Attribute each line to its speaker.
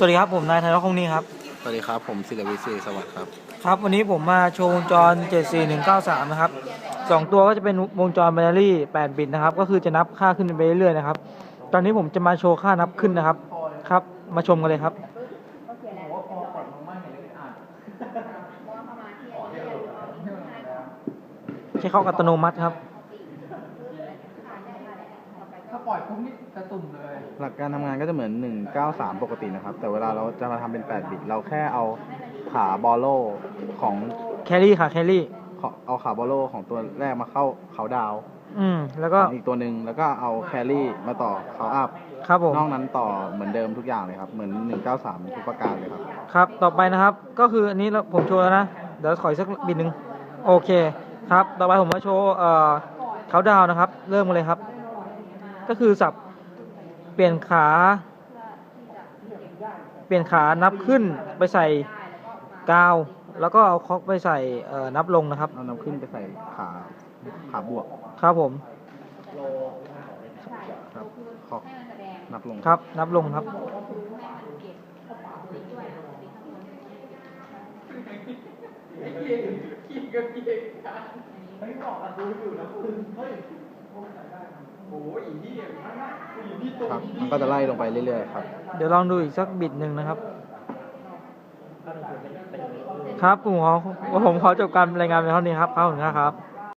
Speaker 1: สวัสดีครับผมนายธนคงนี้ครับ
Speaker 2: สวัสดีครับ ผมศิลวิทย์ศรีสวัสดิ์ครับ
Speaker 1: ครับ วันนี้ผมมาโชว์วงจร 74193 นะครับสองตัวก็จะเป็นวงจร b บ n น r y 8บิตนะครับ ก็คือจะนับค่าขึ้นไปเรื่อยๆนะครับ ตอนนี้ผมจะมาโชว์ค่านับขึ้นนะครับ ครับ มาชมกันเลยครับใช้เข้าอัตโนมัติครับ
Speaker 3: ถ้าปล่อยปุ๊บนี่กระตุ่มเลย
Speaker 2: หลักการทำงานก็จะเหมือน 193 ปกตินะครับ แต่เวลาเราจะมาทำเป็น 8 บิต เราแค่เอาขาบอลโลของ
Speaker 1: แครี่ค่ะแครี่
Speaker 2: ของเอาขาบอลโลของตัวแรกมาเข้าเขาดาวน์
Speaker 1: อืม แล้วก็
Speaker 2: ของอีกตัวหนึ่งแล้วก็เอาแครี่มาต่อเขาอัพ
Speaker 1: ครับผม
Speaker 2: นอกนั้นต่อเหมือนเดิมทุกอย่างเลยครับ เหมือน 193 ทุกประการเลยครับ
Speaker 1: ครับ ต่อไปนะครับ ก็คืออันนี้เราผมโชว์แล้วนะ เดี๋ยวขออีกสักบิดหนึ่งโอเค ครับ ต่อไปผมมาโชว์ เอ่อเขาดาวนะครับ เริ่มกันเลยครับ ก็คือสับเปลี่ยนขา เปลี่ยนขานับขึ้นไปใส่กาว แล้วก็เอาคอกไปใส่เอ่อนับลงนะครับ
Speaker 2: เอานำขึ้นไปใส่ขาขาบวก
Speaker 1: ครับผม
Speaker 2: ครับขอกนับลง
Speaker 1: ครับ นับลงครับ
Speaker 2: ค รับ มันก็จะไล่ลงไปเรื่อยๆครับ
Speaker 1: เดี๋ยวลองดูอีกสักบิดหนึ่งนะครับ ครับผมขอผมขอจบการรายงานไปเท่านี้ครับครับผมนะครับ